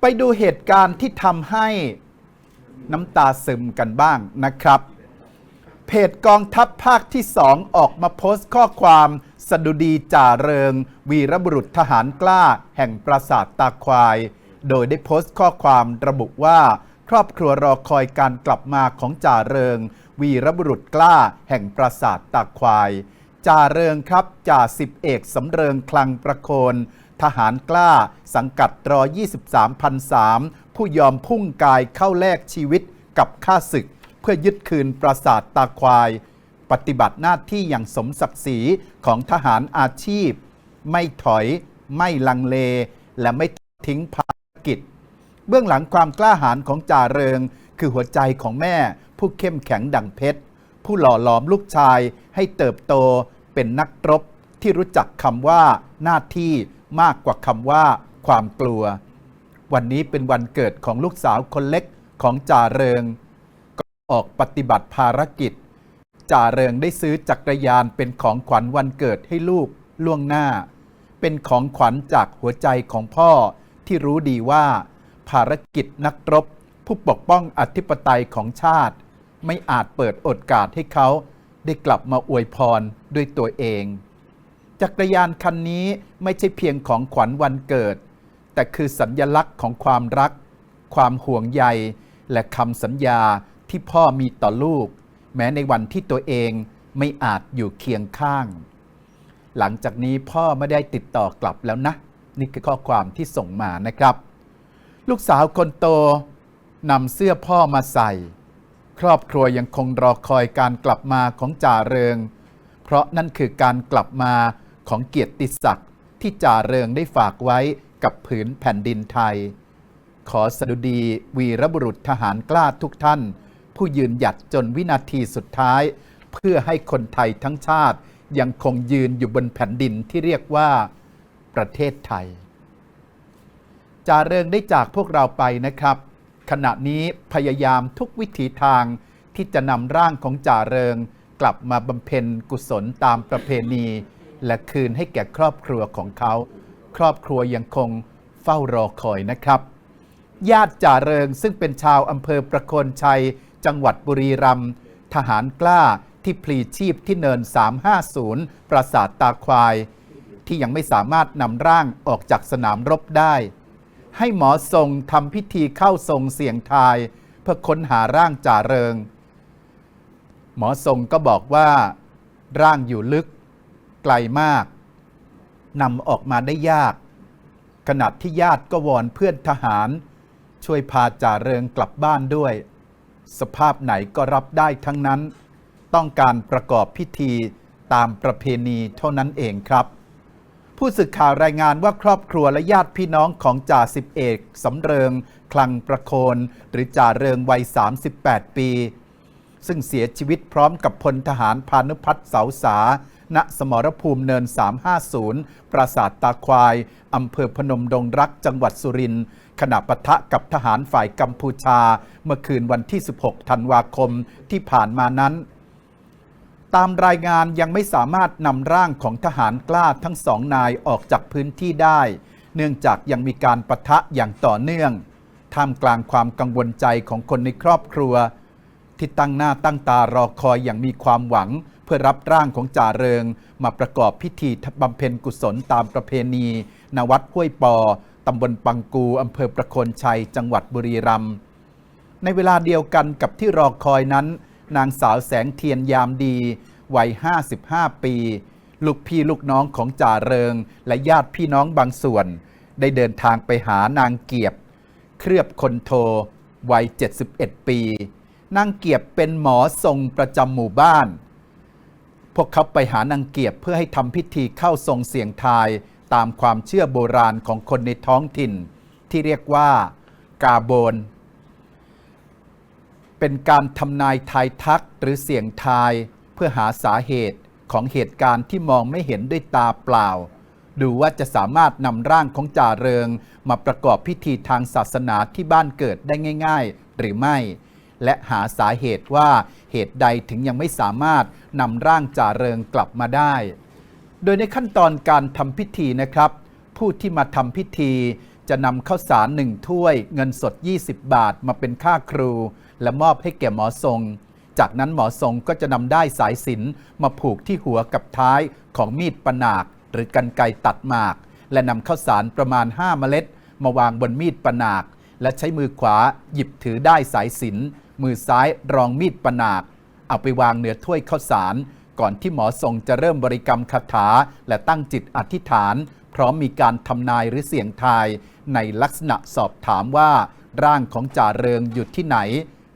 ไปดูเหตุการณ์ที่ทำให้น้ำตาซึมกันบ้างนะครับ เพจกองทัพภาคที่สองออกมาโพสต์ข้อความสดุดีจ่าเริง วีรบุรุษทหารกล้า แห่งปราสาทตาควาย โดยได้โพสต์ข้อความระบุว่า ครอบครัวรอคอยการกลับมาของจ่าเริง วีรบุรุษกล้า แห่งปราสาทตาควายจ่าเริงครับจ่าสิบเอกสำเริงคลังประโคน ทหารกล้า สังกัดรอ 23พันสามผู้ยอมพุ่งกายเข้าแลกชีวิตกับข้าศึก เพื่อยึดคืนปราสาทตาควาย ปฏิบัติหน้าที่อย่างสมศักดิ์ศรีของทหารอาชีพ ไม่ถอย ไม่ลังเล และไม่ทิ้งภารกิจ เบื้องหลังความกล้าหาญของจ่าเริง คือหัวใจของแม่ ผู้เข้มแข็งดังเพชร ผู้หล่อหลอมลูกชายให้เติบโตเป็นนักรบ ที่รู้จักคำว่าหน้าที่มากกว่าคำว่าความกลัว วันนี้เป็นวันเกิดของลูกสาวคนเล็กของจ่าเริง ก็ออกปฏิบัติภารกิจ จ่าเริงได้ซื้อจักรยานเป็นของขวัญวันเกิดให้ลูกล่วงหน้า เป็นของขวัญจากหัวใจของพ่อที่รู้ดีว่า ภารกิจนักรบ ผู้ปกป้องอธิปไตยของชาติ ไม่อาจเปิดโอกาสให้เขาได้กลับมาอวยพรด้วยตัวเอง จักรยานคันนี้ไม่ใช่เพียงของขวัญวันเกิด แต่คือสัญญลักษณ์ของความรัก ความห่วงใย และคำสัญญาที่พ่อมีต่อลูก แม้ในวันที่ตัวเองไม่อาจอยู่เคียงข้าง หลังจากนี้พ่อไม่ได้ติดต่อกลับแล้วนะ นี่คือข้อความที่ส่งมานะครับ ลูกสาวคนโตนำเสื้อพ่อมาใส่ ครอบครัวยังคงรอคอยการกลับมาของจ่าเริง เพราะนั่นคือการกลับมา ของเกียรติศักดิ์ที่จ่าเริงได้ฝากไว้กับผืนแผ่นดินไทย ขอสดุดีวีรบุรุษทหารกล้าทุกท่าน ผู้ยืนหยัดจนวินาทีสุดท้าย เพื่อให้คนไทยทั้งชาติยังคงยืนอยู่บนแผ่นดินที่เรียกว่าประเทศไทยจาเริงได้จากพวกเราไปนะครับ ขณะนี้พยายามทุกวิถีทางที่จะนำร่างของจ่าเริง กลับมาบำเพ็ญกุศลตามประเพณี และคืนให้แก่ครอบครัวของเขา ครอบครัวยังคงเฝ้ารอคอยนะครับ ญาติจ่าเริงซึ่งเป็นชาวอำเภอประโคนชัย จังหวัดบุรีรัมย์ทหารกล้าที่พลีชีพที่เนิน 350 ปราสาทตาควาย ที่ยังไม่สามารถนำร่างออกจากสนามรบได้ ให้หมอทรงทำพิธีเข้าทรงเสียงทาย เพื่อค้นหาร่างจ่าเริง หมอทรงก็บอกว่า ร่างอยู่ลึก ไกลมากนำออกมาได้ยาก ขณะที่ญาติก็วอนเพื่อนทหาร ช่วยพาจ่าเริงกลับบ้านด้วย สภาพไหนก็รับได้ทั้งนั้น ต้องการประกอบพิธีตามประเพณีเท่านั้นเองครับ ผู้สื่อข่าวรายงานว่าครอบครัวและญาติพี่น้องของจ่าสิบเอกสำเริง คลังประโคน หรือจ่าเริงวัย 38 ปี ซึ่งเสียชีวิตพร้อมกับพลทหารพานุพัฒน์เสาสา ณสมรภูมิเนิน 350 ปราสาทตาควาย อำเภอพนมดงรักจังหวัดสุรินทร์ขณะปะทะกับทหารฝ่ายกัมพูชา เมื่อคืนวันที่ 16 ธันวาคมที่ผ่านมานั้น ตามรายงานยังไม่สามารถนำร่างของทหารกล้าทั้งสองนายออกจากพื้นที่ได้ เนื่องจากยังมีการปะทะอย่างต่อเนื่องท่ามกลางความกังวลใจของคนในครอบครัว ที่ตั้งหน้าตั้งตารอคอยอย่างมีความหวัง เพื่อรับร่างของจ่าเริง มาประกอบพิธีบำเพ็ญกุศลตามประเพณีณวัดห้วยปอตำบลปังกูอำเภอประโคนชัย จังหวัดบุรีรัมย์ในเวลาเดียวกันกับที่รอคอยนั้น นางสาวแสงเทียนยามดี วัย 55 ปี ลูกพี่ลูกน้องของจ่าเริง และญาติพี่น้องบางส่วน ได้เดินทางไปหานางเกียบ เคลือบคนโท วัย 71 ปี นางเกียบเป็นหมอทรงประจำหมู่บ้าน พวกเขาไปหานางเกียบเพื่อให้ทำพิธีเข้าทรงเสียงทายตามความเชื่อโบราณของคนในท้องถิ่น ที่เรียกว่ากาโบน เป็นการทำนายทายทักหรือเสี่ยงทายเพื่อหาสาเหตุของเหตุการณ์ที่มองไม่เห็นด้วยตาเปล่า ดูว่าจะสามารถนำร่างของจ่าเริง มาประกอบพิธีทางศาสนาที่บ้านเกิดได้ง่าย ๆ หรือไม่ และหาสาเหตุว่าเหตุใดถึงยังไม่สามารถ นำร่างจ่าเริงกลับมาได้ โดยในขั้นตอนการทำพิธีนะครับ ผู้ที่มาทำพิธีจะนำข้าวสารหนึ่งถ้วย เงินสด 20 บาทมาเป็นค่าครู และมอบให้แก่หมอทรง จากนั้นหมอทรงก็จะนำได้สายสิญจนมาผูกที่หัวกับท้ายของมีดปนาก หรือกันไกรตัดหมาก และนำข้าวสารประมาณ 5 เมล็ด มาวางบนมีดปนาก และใช้มือขวาหยิบถือได้สายสิญจนมือซ้ายรองมีดปนาก เอาไปวางเหนือถ้วยข้าวสาร ก่อนที่หมอทรงจะเริ่มบริกรรมคาถา และตั้งจิตอธิษฐาน พร้อมมีการทำนายหรือเสี่ยงทาย ในลักษณะสอบถามว่า ร่างของจ่าเริงอยู่ที่ไหน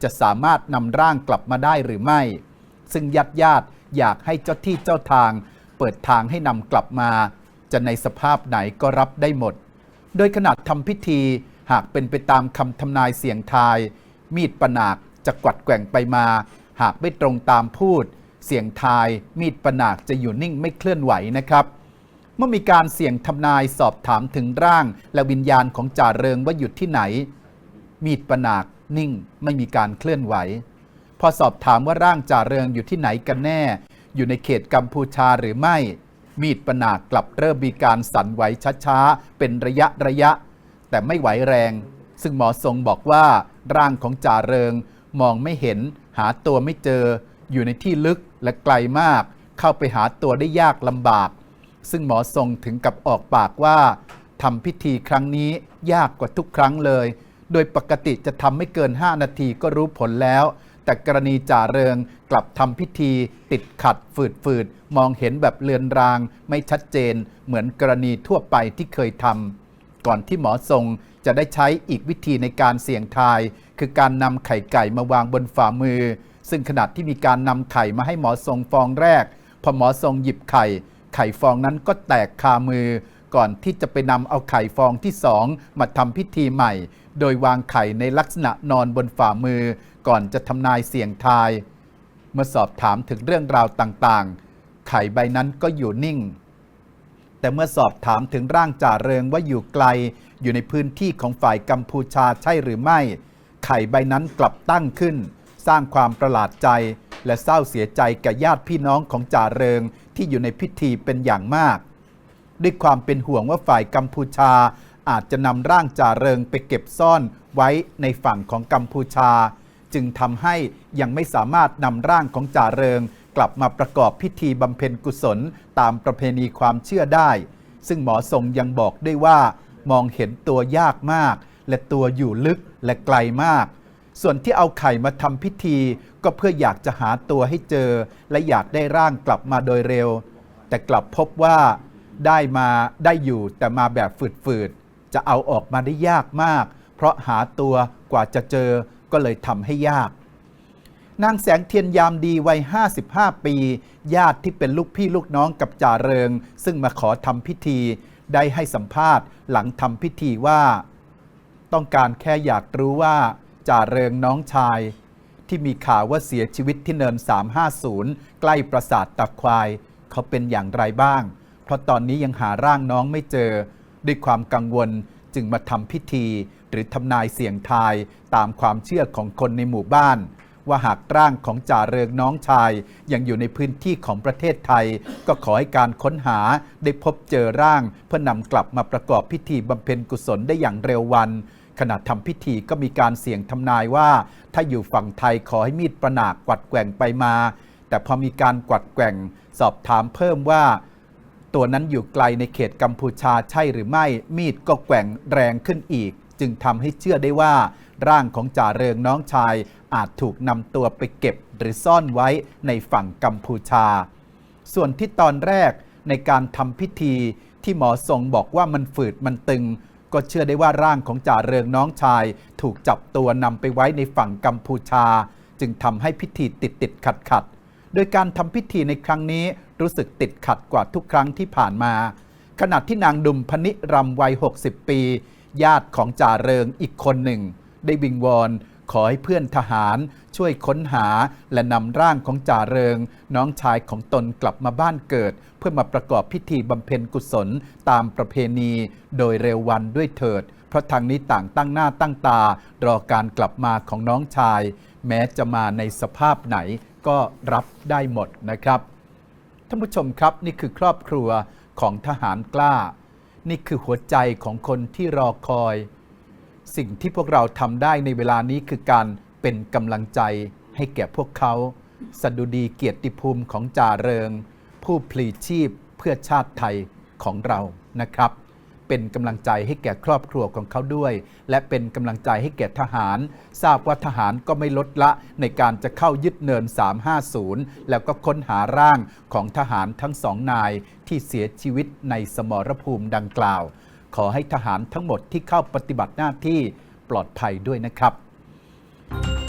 จะสามารถนำร่างกลับมาได้หรือไม่ ซึ่งญาติญาติอยากให้เจ้าที่เจ้าทาง เปิดทางให้นำกลับมา จะในสภาพไหนก็รับได้หมด โดยขณะทำพิธีหากเป็นไปตามคำทำนายเสียงทาย มีดปนากจะกวัดแกว่งไปมา หากไม่ตรงตามพูด เสียงทายมีดปนากจะอยู่นิ่งไม่เคลื่อนไหวนะครับ เมื่อมีการเสี่ยงทำนายสอบถามถึงร่าง และวิญญาณของจ่าเริงว่าอยู่ที่ไหน มีดปนากนิ่งไม่มีการเคลื่อนไหว พอสอบถามว่าร่างจ่าเริงอยู่ที่ไหนกันแน่ อยู่ในเขตกัมพูชาหรือไม่ มีดปนากกลับเริ่มมีการสั่นไหวช้าๆเป็นระยะระยะ แต่ไม่ไหวแรง ซึ่งหมอทรงบอกว่าร่างของจ่าเริงมองไม่เห็น หาตัวไม่เจอ อยู่ในที่ลึกและไกลมาก เข้าไปหาตัวได้ยากลำบาก ซึ่งหมอทรงถึงกับออกปากว่าทำพิธีครั้งนี้ยากกว่าทุกครั้งเลย โดยปกติจะทำไม่เกิน 5 นาทีก็รู้ผลแล้ว แต่กรณีจ่าเริงกลับทำพิธี ติดขัดฝืดฝืดมองเห็นแบบเลือนราง ไม่ชัดเจน เหมือนกรณีทั่วไปที่เคยทำก่อนที่หมอทรง จะได้ใช้อีกวิธีในการเสี่ยงทาย คือการนำไข่ไก่มาวางบนฝ่ามือ ซึ่งขณะที่มีการนำไข่มาให้หมอทรงฟองแรก พอหมอทรงหยิบไข่ ไข่ฟองนั้นก็แตกคามือ ก่อนที่จะไปนำเอาไข่ฟองที่สองมาทำพิธีใหม่ โดยวางไข่ในลักษณะนอนบนฝ่ามือ ก่อนจะทำนายเสี่ยงทาย เมื่อสอบถามถึงเรื่องราวต่างๆ ไข่ใบนั้นก็อยู่นิ่งแต่เมื่อสอบถามถึงร่างจ่าเริงว่าอยู่ไกล อยู่ในพื้นที่ของฝ่ายกัมพูชาใช่หรือไม่ ไข่ใบนั้นกลับตั้งขึ้น สร้างความประหลาดใจ และเศร้าเสียใจแก่ญาติพี่น้องของจ่าเริงที่อยู่ในพิธีเป็นอย่างมาก ด้วยความเป็นห่วงว่าฝ่ายกัมพูชา อาจจะนำร่างจ่าเริงไปเก็บซ่อนไว้ในฝั่งของกัมพูชา จึงทำให้ยังไม่สามารถนำร่างของจ่าเริงกลับมาประกอบพิธีบำเพ็ญกุศลตามประเพณีความเชื่อได้ ซึ่งหมอทรงยังบอกด้วยว่า มองเห็นตัวยากมาก และตัวอยู่ลึกและไกลมาก ส่วนที่เอาไข่มาทำพิธี ก็เพื่ออยากจะหาตัวให้เจอ และอยากได้ร่างกลับมาโดยเร็ว แต่กลับพบว่าได้มาได้อยู่แต่มาแบบฝืดๆ จะเอาออกมาได้ยากมาก เพราะหาตัวกว่าจะเจอก็เลยทำให้ยาก นางแสงเทียนยามดีวัย 55 ปี ญาติที่เป็นลูกพี่ลูกน้องกับจ่าเริง ซึ่งมาขอทำพิธี ได้ให้สัมภาษณ์หลังทำพิธีว่า ต้องการแค่อยากรู้ว่าจ่าเริงน้องชาย ที่มีข่าวว่าเสียชีวิตที่เนิน 350 ใกล้ปราสาทตะควาย เขาเป็นอย่างไรบ้าง เพราะตอนนี้ยังหาร่างน้องไม่เจอ ด้วยความกังวลจึงมาทำพิธี หรือทำนายเสียงทายตามความเชื่อของคนในหมู่บ้าน ว่าหากร่างของจ่าเริงน้องชาย ยังอยู่ในพื้นที่ของประเทศไทย ก็ขอให้การค้นหาได้พบเจอร่าง เพื่อนำกลับมาประกอบพิธีบำเพ็ญกุศลได้อย่างเร็ววันขณะทำพิธีก็มีการเสี่ยงทำนายว่า ถ้าอยู่ฝั่งไทยขอให้มีดประหนากกวัดแกว่งไปมา แต่พอมีการกวัดแกว่ง สอบถามเพิ่มว่า ตัวนั้นอยู่ไกลในเขตกัมพูชาใช่หรือไม่มีดก็แกว่งแรงขึ้นอีก จึงทำให้เชื่อได้ว่า ร่างของจ่าเริงน้องชาย อาจถูกนำตัวไปเก็บหรือซ่อนไว้ในฝั่งกัมพูชา ส่วนที่ตอนแรกในการทำพิธีที่หมอทรงบอกว่ามันฝืดมันตึง ก็เชื่อได้ว่าร่างของจ่าเริงน้องชาย ถูกจับตัวนำไปไว้ในฝั่งกัมพูชา จึงทำให้พิธีติดติดขัดขัดโดยการทำพิธีในครั้งนี้รู้สึกติดขัดกว่าทุกครั้งที่ผ่านมา ขณะที่นางดุมพนิรำวัย 60 ปี ญาติของจ่าเริงอีกคนหนึ่ง ได้วิงวอนขอให้เพื่อนทหารช่วยค้นหาและนำร่างของจ่าเริง น้องชายของตนกลับมาบ้านเกิด เพื่อมาประกอบพิธีบำเพ็ญกุศลตามประเพณี โดยเร็ววันด้วยเถิด เพราะทางนี้ต่างตั้งหน้าตั้งตา รอการกลับมาของน้องชาย แม้จะมาในสภาพไหนก็รับได้หมดนะครับท่านผู้ชมครับนี่คือครอบครัวของทหารกล้า นี่คือหัวใจของคนที่รอคอย สิ่งที่พวกเราทำได้ในเวลานี้คือการเป็นกำลังใจให้แก่พวกเขาสดุดีเกียรติภูมิของจ่าเริง ผู้พลีชีพเพื่อชาติไทยของเรานะครับ เป็นกำลังใจให้แก่ครอบครัวของเขาด้วย และเป็นกำลังใจให้แก่ทหาร ทราบว่าทหารก็ไม่ลดละในการจะเข้ายึดเนิน 350 แล้วก็ค้นหาร่างของทหารทั้งสองนายที่เสียชีวิตในสมรภูมิดังกล่าว ขอให้ทหารทั้งหมดที่เข้าปฏิบัติหน้าที่ปลอดภัยด้วยนะครับ